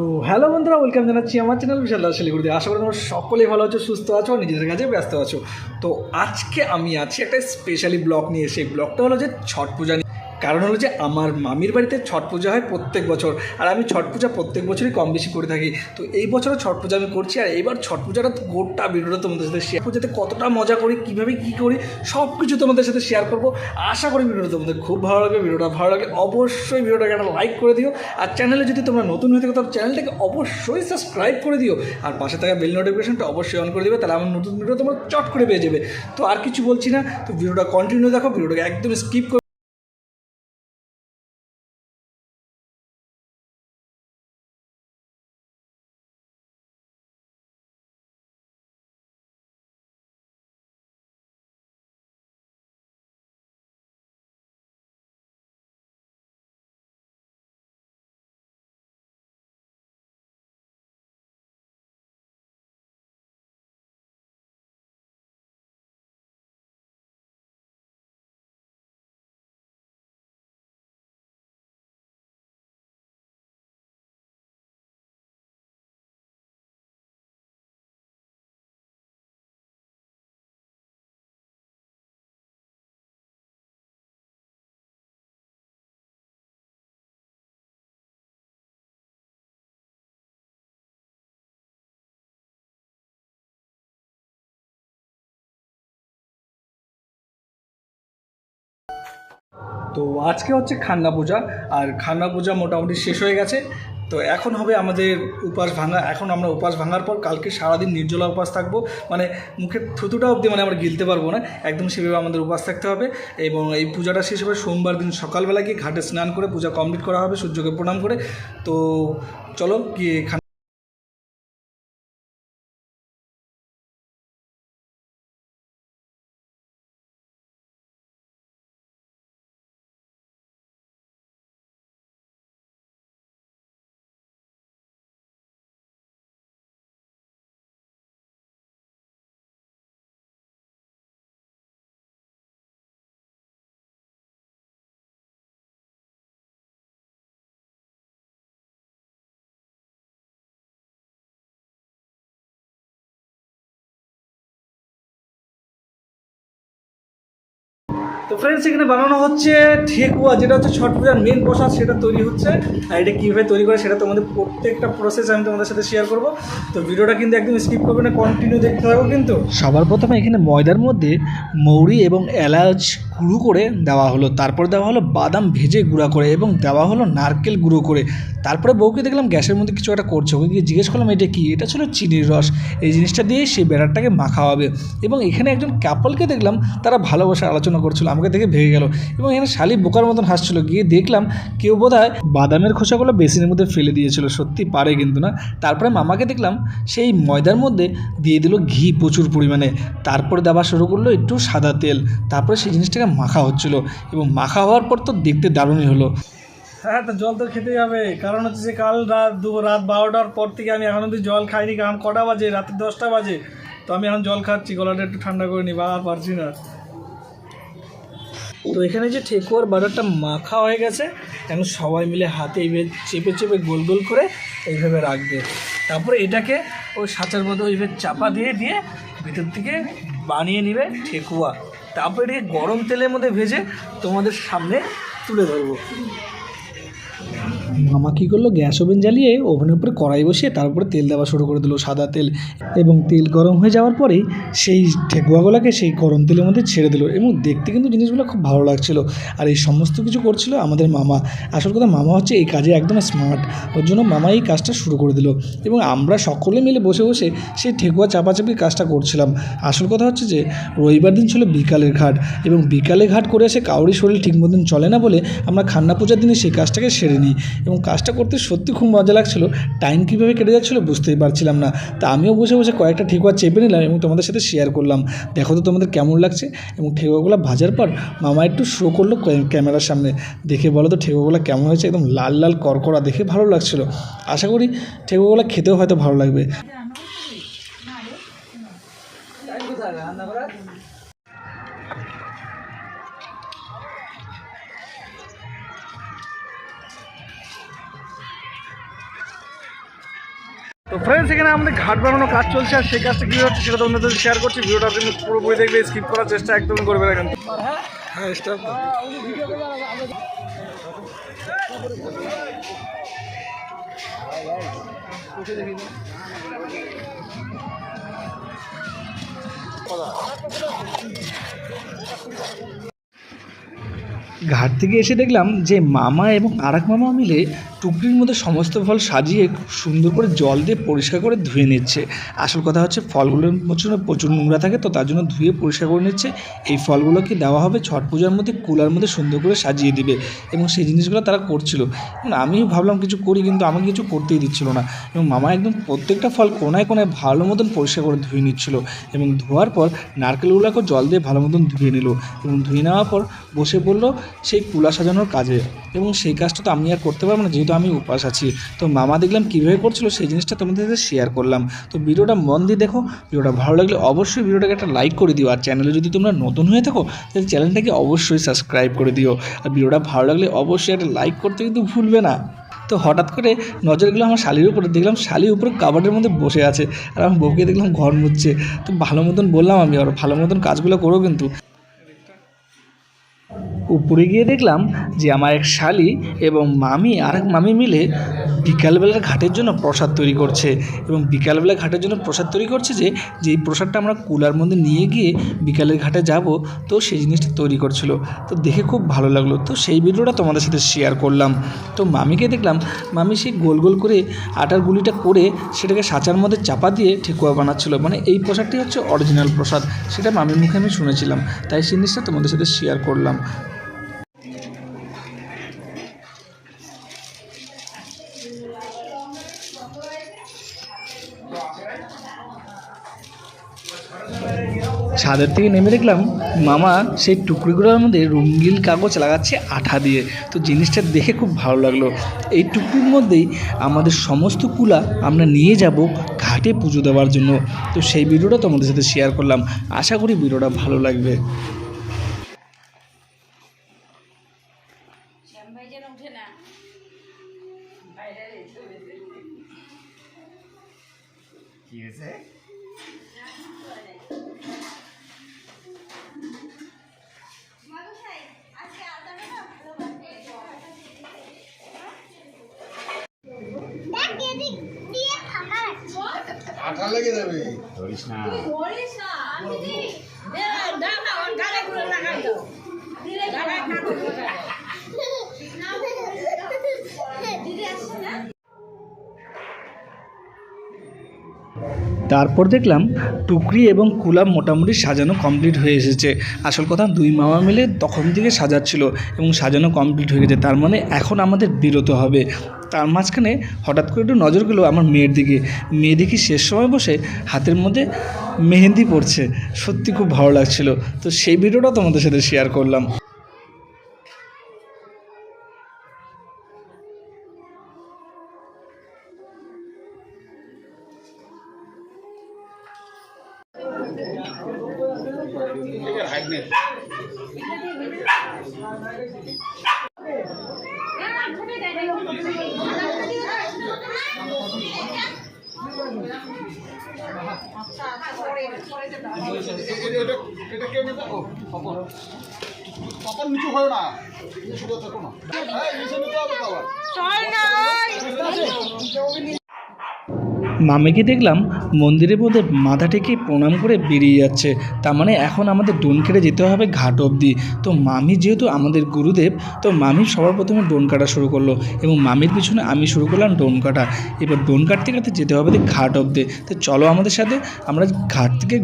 তো হ্যালো বন্ধুরা ওয়েলকাম জানাচ্ছি আমার চ্যানেল বিশাল দাস শিলিগুড়িতে। আশা করি তোমরা সকলেই ভালো আছো, সুস্থ আছো নিজেদের কাছে ব্যস্ত আছো। তো আজকে আমি আছি একটা স্পেশালি ব্লগ নিয়ে, সেই ব্লগটা হলো যে ছট পূজা নিয়ে। কারণ হলো যে আমার মামির বাড়িতে ছট পূজা হয় প্রত্যেক বছর, আর আমি ছট পূজা প্রত্যেক বছরই কম বেশি করে থাকি। তো এই বছরও ছট পূজা আমি করছি, আর এইবার ছট পূজাটা গোটা ভিডিওটা তোমাদের সাথে শেয়ার পূজাতে কতটা মজা করি, কীভাবে কী করি সব কিছু তোমাদের সাথে শেয়ার করব। আশা করি ভিডিওটা তোমাদের খুব ভালো লাগবে, ভিডিওটা ভালো লাগলে অবশ্যই ভিডিওটাকে একটা লাইক করে দিও, আর চ্যানেলে যদি তোমরা নতুন হয়ে থাকো, তাহলে চ্যানেলটাকে অবশ্যই সাবস্ক্রাইব করে দিও। আর পাশে থাকা বেল নোটিফিকেশনটা অবশ্যই অন করে দিবে, তাহলে আমার নতুন ভিডিও তোমরা চট করে পেয়ে যাবে। তো আর কিছু বলছি না, তো ভিডিওটা কন্টিনিউ দেখো, ভিডিওটাকে একদম স্কিপ তো আজকে হচ্ছে খান্না পূজা, আর খান্না পূজা মোটামুটি শেষ হয়ে গেছে। তো এখন হবে আমাদের উপাস ভাঙা, এখন আমরা উপাস ভাঙার পর কালকে সারাদিন নির্জলা উপাস থাকব। মানে মুখে থুতুটা অবধি মানে আমরা গিলতে পারব না, একদম সেভাবে আমাদের উপাস থাকতে হবে। এবং এই পূজাটা শেষ হবে সোমবার দিন সকালবেলা গিয়ে ঘাটে স্নান করে পূজা কমপ্লিট করা হবে, সূর্যকে প্রণাম করে। তো চলো গিয়ে তো ফ্রেন্ডস এখানে বানানো হচ্ছে ঠেকুয়া যেটা হচ্ছে ছট পূজার মেন প্রসাদ, সেটা তৈরি হচ্ছে। আর এটা কীভাবে তৈরি করে, সেটা তোমাদের প্রত্যেকটা প্রসেস আমি তোমাদের সাথে শেয়ার করব। তো ভিডিওটা কিন্তু একদম স্কিপ করবে না কন্টিনিউ দেখতে থাকো কিন্তু। সবার প্রথমে এখানে ময়দার মধ্যে মৌরি এবং এলাচ গুঁড়ো করে দেওয়া হলো। তারপর দেওয়া হলো বাদাম ভেজে গুঁড়া করে এবং দেওয়া হলো নারকেল গুঁড়ো করে। তারপরে বউকে দেখলাম গ্যাসের মধ্যে কিছু একটা করছে। ওকে গিয়ে জিজ্ঞেস করলাম, এটা কি? এটা ছিল চিনির রস। এই জিনিসটা দিয়ে সেই ব্যাটারটাকে মাখা হবে এবং এখানে একজন কাপলকে দেখলাম, তারা ভালোবাসা আলোচনা করছিল। আমাকে দেখে ভেঙে গেল এবং এখানে শালি বোকার মতন হাসছিল। গিয়ে দেখলাম কেউ বোধ হয় বাদামের খোসাগুলো বেসিনের মধ্যে ফেলে দিয়েছিল। সত্যি পারে কিন্তু না। তারপরে মামাকে দেখলাম সেই ময়দার মধ্যে দিয়ে দিল ঘি প্রচুর পরিমাণে। তারপরে দেওয়া শুরু করল একটু সাদা তেল। তারপরে সেই জিনিসটাকে মাখা হচ্ছিল এবং মাখা হওয়ার পর তো দেখতে দারুণই হলো। হ্যাঁ তো জল তো খেতেই হবে। কারণ হচ্ছে যে কাল রাত দু, রাত বারোটার পর থেকে আমি এখন অব্দি জল খাইনি। কারণ কটা বাজে? রাতে দশটা বাজে। তো আমি এখন জল খাচ্ছি। গলাটা একটু ঠান্ডা করে নি বা আর পারছি না। তো এখানে যে ঠেকুয়ার বাটারটা মাখা হয়ে গেছে, এখন সবাই মিলে হাতে এইভাবে চেপে চেপে গোল গোল করে এইভাবে রাখবে। তারপরে এটাকে ওই সাঁচার মধ্যে ওইভাবে চাপা দিয়ে দিয়ে ভিতর থেকে বানিয়ে নিবে ঠেকুয়া। তারপরে গরম তেলের মধ্যে ভেজে তোমাদের সামনে তুলে ধরবো। মামা কী করল? গ্যাস ওভেন জ্বালিয়ে ওভেনের উপরে কড়াই বসিয়ে তার উপরে তেল দেওয়া শুরু করে দিল, সাদা তেল। এবং তেল গরম হয়ে যাওয়ার পরেই সেই ঠেকুয়াগুলোকে সেই গরম তেলের মধ্যে ছেড়ে দিল এবং দেখতে কিন্তু জিনিসগুলো খুব ভালো লাগছিল। আর এই সমস্ত কিছু করছিল আমাদের মামা। আসল কথা মামা হচ্ছে এই কাজে একদম স্মার্ট ওর জন্য মামা এই কাজটা শুরু করে দিল। এবং আমরা সকলে মিলে বসে বসে সেই ঠেকুয়া চাপাচাপির কাজটা করছিলাম। আসল কথা হচ্ছে যে, রবিবার দিন ছিল বিকালের ঘাট। এবং বিকালে ঘাট করে এসে কাউরি শরীর ঠিক মতন চলে না বলে আমরা খান্না পূজার দিনে সেই কাজটাকে সেরে নিই। এবং কাজটা করতে সত্যি খুব মজা লাগছিল। টাইম কীভাবে কেটে যাচ্ছিল বুঝতেই পারছিলাম না। তা আমিও বসে বসে কয়েকটা ঠেকুয়া চেপে নিলাম এবং তোমাদের সাথে শেয়ার করলাম। দেখো তো তোমাদের কেমন লাগছে এবং ঠেকুয়াগুলো ভাজার পর মামা একটু শো করল ক্যামেরার সামনে। দেখে বলো তো ঠেকুয়াগুলো কেমন হয়েছে? একদম লাল লাল করকরা দেখে ভালো লাগছিল। আশা করি ঠেকুয়াগুলো খেতেও হয়তো ভালো লাগবে। তো ফ্রেন্ডস এখানে আমাদের ঘাট বানানো কাজ চলছে আর সেই কাজটা কীভাবে হচ্ছে সেটা তোমাদের সাথে শেয়ার করছি। ভিডিওটা তুমি পুরোপুরি দেখবে স্কিপ করার চেষ্টা একদমই করবে না কিন্তু। হ্যাঁ স্টার্ট ঘাট থেকে এসে দেখলাম যে মামা এবং আরেক মামা মিলে টুকরির মধ্যে সমস্ত ফল সাজিয়ে সুন্দর করে জল দিয়ে পরিষ্কার করে ধুয়ে নিচ্ছে। আসল কথা হচ্ছে ফলগুলোর মধ্যে প্রচুর নোংরা থাকে, তো তার জন্য ধুয়ে পরিষ্কার করে নিচ্ছে। এই ফলগুলোকে দেওয়া হবে ছট পূজার মধ্যে কুলার মধ্যে সুন্দর করে সাজিয়ে দিবে এবং সেই জিনিসগুলো তারা করছিল। আমিও ভাবলাম কিছু করি কিন্তু আমাকে কিছু করতেই দিচ্ছিল না। এবং মামা একদম প্রত্যেকটা ফল কোনায় কোনায় ভালো মতন পরিষ্কার করে ধুয়ে নিচ্ছিল এবং ধোয়ার পর নারকেলগুলোকে জল দিয়ে ভালো মতন ধুয়ে নিল এবং ধুয়ে নেওয়ার পর বসে পড়ল সেই কুলা সাজানোর কাজে। এবং সেই কাজটা তো আমি আর করতে পারব না, যেহেতু আমি উপাস আছি। তো মামা দেখলাম কীভাবে করছিল সেই জিনিসটা তোমাদের সাথে শেয়ার করলাম। তো ভিডিওটা মন দিয়ে দেখো, ভিডিওটা ভালো লাগলে অবশ্যই ভিডিওটাকে একটা লাইক করে দিও। আর চ্যানেলে যদি তোমরা নতুন হয়ে থাকো, তাহলে চ্যানেলটাকে অবশ্যই সাবস্ক্রাইব করে দিও। আর ভিডিওটা ভালো লাগলে অবশ্যই একটা লাইক করতে কিন্তু ভুলবে না। তো হঠাৎ করে নজরগুলো আমার শালির উপরে, দেখলাম শালির উপরে কাবার্ডের মধ্যে বসে আছে। আর আমার বউকে দেখলাম ঘর মুচ্ছে তো ভালো মতন বললাম আমি, আর ভালো মতন কাজগুলো করো কিন্তু। উপরে গিয়ে দেখলাম যে আমার এক শালি এবং মামি আর এক মামি মিলে বিকালবেলার ঘাটের জন্য প্রসাদ তৈরি করছে এবং বিকালবেলা ঘাটের জন্য প্রসাদ তৈরি করছে যে যেই প্রসাদটা আমরা কুলার মধ্যে নিয়ে গিয়ে বিকালের ঘাটে যাব। তো সেই জিনিসটা তৈরি করছিল। তো দেখে খুব ভালো লাগল। তো সেই ভিডিওটা তোমাদের সাথে শেয়ার করলাম। তো মামিকে দেখলাম, মামি সেই গোল গোল করে আটার গুলিটা করে সেটাকে সাঁচার মধ্যে চাপা দিয়ে ঠেকুয়া বানাচ্ছিল। মানে এই প্রসাদটি হচ্ছে অরিজিনাল প্রসাদ। সেটা মামির মুখে আমি শুনেছিলাম। তাই সেই জিনিসটা তোমাদের সাথে শেয়ার করলাম। ছাদের থেকে নেমে দেখলাম মামা সেই টুকরিগুলোর মধ্যে রঙিন কাগজ লাগাচ্ছে আঠা দিয়ে। তো জিনিসটা দেখে খুব ভালো লাগল। এই টুকরির মধ্যেই আমাদের সমস্ত কুলা আমরা নিয়ে যাব ঘাটে পুজো দেওয়ার জন্য। তো সেই ভিডিওটা তোমাদের সাথে শেয়ার করলাম। আশা করি ভিডিওটা ভালো লাগবে। উঠে না। কি হয়েছে? আঠা লেগে যাবে। ধরিস না। বলিস না দিদি দে দাও না গালে গুলো লাগাই দাও। দিলে গালে কাটো তারপর দেখলাম টুকরি এবং কুলা মোটামুটি সাজানো কমপ্লিট হয়ে এসেছে। আসল কথা, দুই মামা মিলে তখন থেকে সাজাচ্ছিল এবং সাজানো কমপ্লিট হয়ে গেছে। তার মানে এখন আমাদের বিরত হবে। তার মাঝখানে হঠাৎ করে একটু নজর গেলো আমার মেয়ের দিকে। মেয়ে দেখি শেষ সময় বসে হাতের মধ্যে মেহেন্দি পড়ছে সত্যি খুব ভালো লাগছিল। তো সেই ভিডিওটা তোমাদের সাথে শেয়ার করলাম। কে নেবে? ও খবর কপাল নিচু হয় না। নিচু থাকো না। হ্যাঁ নিচে নিতে হবে আবার। মামিকে দেখলাম মন্দিরের মধ্যে মাথা টেকে প্রণাম করে বেরিয়ে যাচ্ছে। তার মানে এখন আমাদের ডোন কেটে যেতে হবে ঘাট অবধি। তো মামি যেহেতু আমাদের গুরুদেব তো মামি সবার প্রথমে ডোন কাটা শুরু করল এবং মামির পিছনে আমি শুরু করলাম ডোন কাটা। এবার ডোন কাটতে কাটতে যেতে হবে ঘাট অবধি। তো চলো আমাদের সাথে আমরা ঘাট থেকে